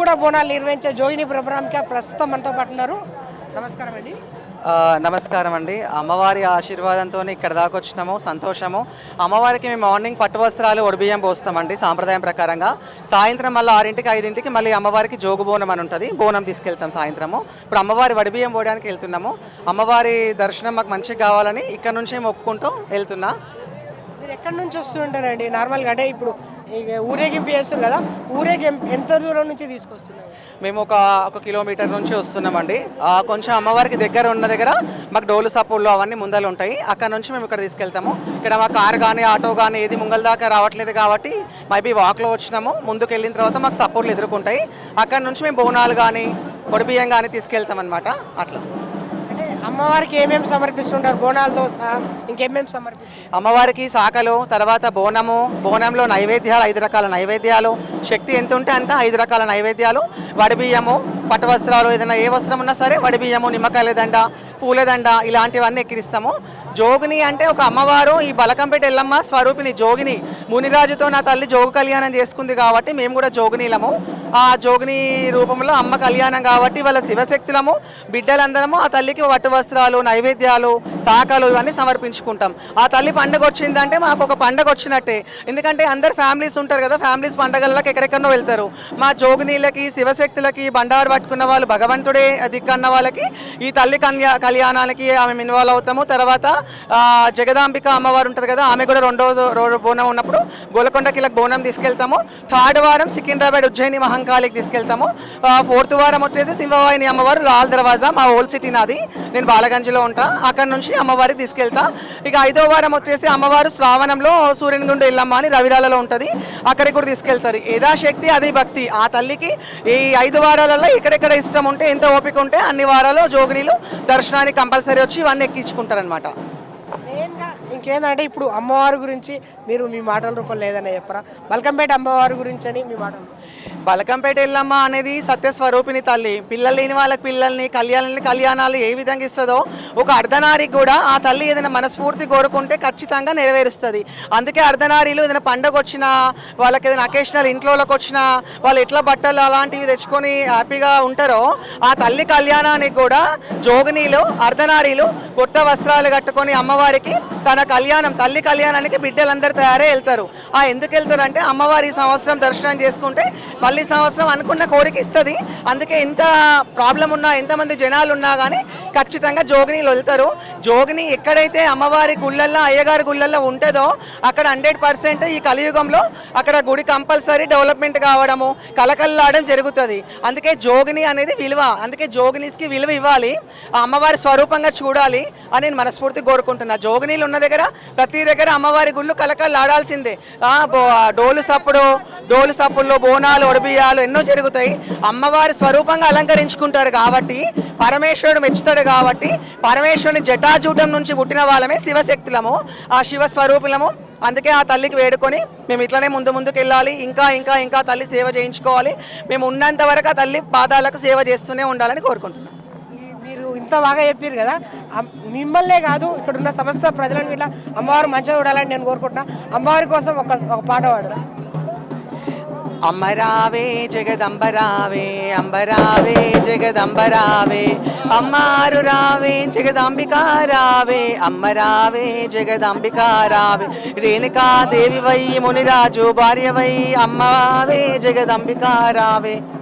కూడా బోనాలు నిర్వహించే జోగిని ప్రోగ్రామ్కి ప్రస్తుతం మనతో పాటు ఉన్నారు. నమస్కారం అండి. నమస్కారం అండి. అమ్మవారి ఆశీర్వాదంతో ఇక్కడ దాకా వచ్చినాము. సంతోషము. అమ్మవారికి మేము మార్నింగ్ పట్టు వస్త్రాలు ఒడిబియ్యం పోస్తామండి సాంప్రదాయం ప్రకారంగా. సాయంత్రం మళ్ళీ ఆరింటికి ఐదింటికి మళ్ళీ అమ్మవారికి జోగు బోనం అని ఉంటుంది. బోనం తీసుకెళ్తాం సాయంత్రము. ఇప్పుడు అమ్మవారి వడిబియ్యం పోయడానికి వెళ్తున్నాము. అమ్మవారి దర్శనం మాకు మంచిగా కావాలని ఇక్కడ నుంచే మొక్కుకుంటూ వెళ్తున్నా. మీరు ఎక్కడి నుంచి వస్తుంటారండి? నార్మల్గా అంటే ఇప్పుడు ఇక ఊరేగింపు చేస్తారు కదా ఊరేగింపు ఎంత దూరం నుంచి తీసుకొస్తున్నారు? మేము ఒక ఒక కిలోమీటర్ నుంచి వస్తున్నామండి. ఆ, కొంచెం అమ్మవారికి దగ్గర ఉన్న దగ్గర మాకు డోలు సపోళ్ళు అవన్నీ ముందలు ఉంటాయి. అక్కడ నుంచి మేము ఇక్కడ తీసుకెళ్తాము. ఇక్కడ మా కార్ కానీ ఆటో కానీ ఏది ముంగల దాకా రావట్లేదు కాబట్టి మైబీ వాక్లో వచ్చినాము. ముందుకు వెళ్ళిన తర్వాత మాకు సపోర్ట్లు ఎదుర్కొంటాయి. అక్కడ నుంచి మేము బోనాలు కానీ పొడిబియ్యం కానీ తీసుకెళ్తాం అనమాట అట్లా. అమ్మవారికి ఏమేమి సమర్పిస్తుంటారు? బోనాలతో సహా ఇంకేమేమి సమర్పిస్తారు? అమ్మవారికి శాఖలు తర్వాత బోనము బోనంలో నైవేద్యాలు ఐదు రకాల నైవేద్యాలు శక్తి ఎంత ఉంటే అంత ఐదు రకాల నైవేద్యాలు వడిబియ్యము పట్టు వస్త్రాలు ఏదైనా ఏ వస్త్రం ఉన్నా సరే వడిబియ్యము నిమ్మకాయల దండ పూలదండ ఇలాంటివన్నీ ఎక్కిరిస్తాము. జోగిని అంటే ఒక అమ్మవారు ఈ బలకంపేట ఎల్లమ్మ స్వరూపిణి జోగిని. మునిరాజుతో నా తల్లి జోగు కళ్యాణం చేసుకుంది కాబట్టి మేము కూడా జోగినీలము ఆ జోగిని రూపంలో అమ్మ కళ్యాణం కాబట్టి వాళ్ళ శివశక్తులము బిడ్డలందరము ఆ తల్లికి వట్టు వస్త్రాలు నైవేద్యాలు శాఖలు ఇవన్నీ సమర్పించుకుంటాం. ఆ తల్లి పండుగ వచ్చిందంటే మాకు ఒక పండగ వచ్చినట్టే. ఎందుకంటే అందరు ఫ్యామిలీస్ ఉంటారు కదా ఫ్యామిలీస్ పండగలకు ఎక్కడెక్కడో వెళ్తారు. మా జోగినీలకి శివశక్తులకి బండారు పట్టుకున్న వాళ్ళు భగవంతుడే దిక్కన్న వాళ్ళకి ఈ తల్లి కళ్యా కళ్యాణానికి ఆమె ఇన్వాల్వ్ అవుతాము. తర్వాత జగదాంబిక అమ్మవారు ఉంటుంది కదా ఆమె కూడా రెండో బోనం ఉన్నప్పుడు గోలకొండ ఇలా బోనం తీసుకెళ్తాము. థర్డ్ వారం సికింద్రాబాద్ ఉజ్జయిని మహంకాళికి తీసుకెళ్తాము. ఫోర్త్ వారం వచ్చేసి సింహవాహిని అమ్మవారు లాల్ దర్వాజా మా ఓల్డ్ సిటీ నాది. నేను బాలగంజ్లో ఉంటా. అక్కడ నుంచి అమ్మవారికి తీసుకెళ్తా. ఇక ఐదో వారం వచ్చేసి అమ్మవారు శ్రావణంలో సూర్యుని గుండు ఎల్లమ్మ అని రవిరాలలో ఉంటుంది. అక్కడికి కూడా తీసుకెళ్తారు. యథాశక్తి అది భక్తి. ఆ తల్లికి ఈ ఐదు వారాలలో ఎక్కడెక్కడ ఇష్టం ఉంటే ఎంత ఓపిక ఉంటే అన్ని వారాలు జోగినీలు దర్శనానికి కంపల్సరీ వచ్చి ఇవన్నీ ఎక్కించుకుంటారనమాట మెయిన్గా ఇంకేందంటే ఇప్పుడు అమ్మవారి గురించి మీరు మీ మాటల రూపంలో లేదని చెప్పరా? బల్కంపేట అమ్మవారి గురించి అని మీ మాటలు. బలకంపేట ఎల్లమ్మ అనేది సత్యస్వరూపిణి తల్లి. పిల్లలు లేని వాళ్ళకి పిల్లల్ని కళ్యాణాలని కళ్యాణాలు ఏ విధంగా ఇస్తుందో ఒక అర్ధనారికి కూడా ఆ తల్లి ఏదైనా మనస్ఫూర్తి కోరుకుంటే ఖచ్చితంగా నెరవేరుస్తుంది. అందుకే అర్ధనారీలు ఏదైనా పండగ వచ్చినా వాళ్ళకి ఏదైనా అకేషనల్ ఇంట్లోకి వచ్చినా వాళ్ళు ఎట్లా బట్టలు అలాంటివి తెచ్చుకొని హ్యాపీగా ఉంటారో ఆ తల్లి కళ్యాణానికి కూడా జోగినీలు అర్ధనారీలు కొత్త వస్త్రాలు కట్టుకొని అమ్మవారికి తన కళ్యాణం తల్లి కళ్యాణానికి బిడ్డలందరూ తయారే వెళ్తారు. ఆ ఎందుకు వెళ్తారంటే అమ్మవారి సంవత్సరం దర్శనం చేసుకుంటే మళ్ళీ సంవత్సరం అనుకున్న కోరిక ఇస్తుంది. అందుకే ఎంత ప్రాబ్లం ఉన్నా ఎంతమంది జనాలు ఉన్నా కానీ ఖచ్చితంగా జోగినీలు వెళ్తారు జోగిని ఎక్కడైతే అమ్మవారి గుళ్ళల్లో అయ్యగారి గుళ్ళల్లో ఉంటుందో అక్కడ హండ్రెడ్ పర్సెంట్ ఈ కలియుగంలో అక్కడ గుడి కంపల్సరీ డెవలప్మెంట్ కావడము కలకల్లాడడం జరుగుతుంది. అందుకే జోగిని అనేది విలువ. అందుకే జోగినీస్కి విలువ ఇవ్వాలి. ఆ అమ్మవారి స్వరూపంగా చూడాలి అని నేను మనస్ఫూర్తి కోరుకుంటున్నా. జోగినీలు ఉన్న దగ్గర ప్రతి దగ్గర అమ్మవారి గుళ్ళు కలకల్లాడాల్సిందే. డోలు సప్పుడు డోలు సప్పుల్లో బోనాలు ఒడిబియ్యాలు ఎన్నో జరుగుతాయి. అమ్మవారి స్వరూపంగా అలంకరించుకుంటారు కాబట్టి పరమేశ్వరుడు మెచ్చుతాడు కాబట్టి పరమేశ్వరుని జటాజూటం నుంచి పుట్టిన వాళ్ళమే శివశక్తులము. ఆ శివ స్వరూపులము. అందుకే ఆ తల్లికి వేడుకొని మేము ఇట్లనే ముందు ముందుకు వెళ్ళాలి ఇంకా ఇంకా ఇంకా తల్లి సేవ చేయించుకోవాలి. మేము ఉన్నంత వరకు ఆ తల్లి పాదాలకు సేవ చేస్తూనే ఉండాలని కోరుకుంటున్నాం. మీరు ఇంత బాగా చెప్పారు కదా. మిమ్మల్నే కాదు ఇక్కడ ఉన్న సమస్త ప్రజలను ఇట్లా అమ్మవారు మంచిగా చూడాలని నేను కోరుకుంటున్నా. అమ్మవారి కోసం ఒక ఒక పాట పాడరా. അമരാവേ ജഗദംബരാവേ അംബരാവേ ജഗദംബരാവേ. അമ്മാരുരാവേ ജഗദാംബികാരാവേ. അമ്മരാവേ ജഗദാംബികാരാവേ. രേണുകാ ദേവി വൈ മുനിരാജു ഭാര്യ വൈ അമ്മാവേ ജഗദാംബികാരാവേ.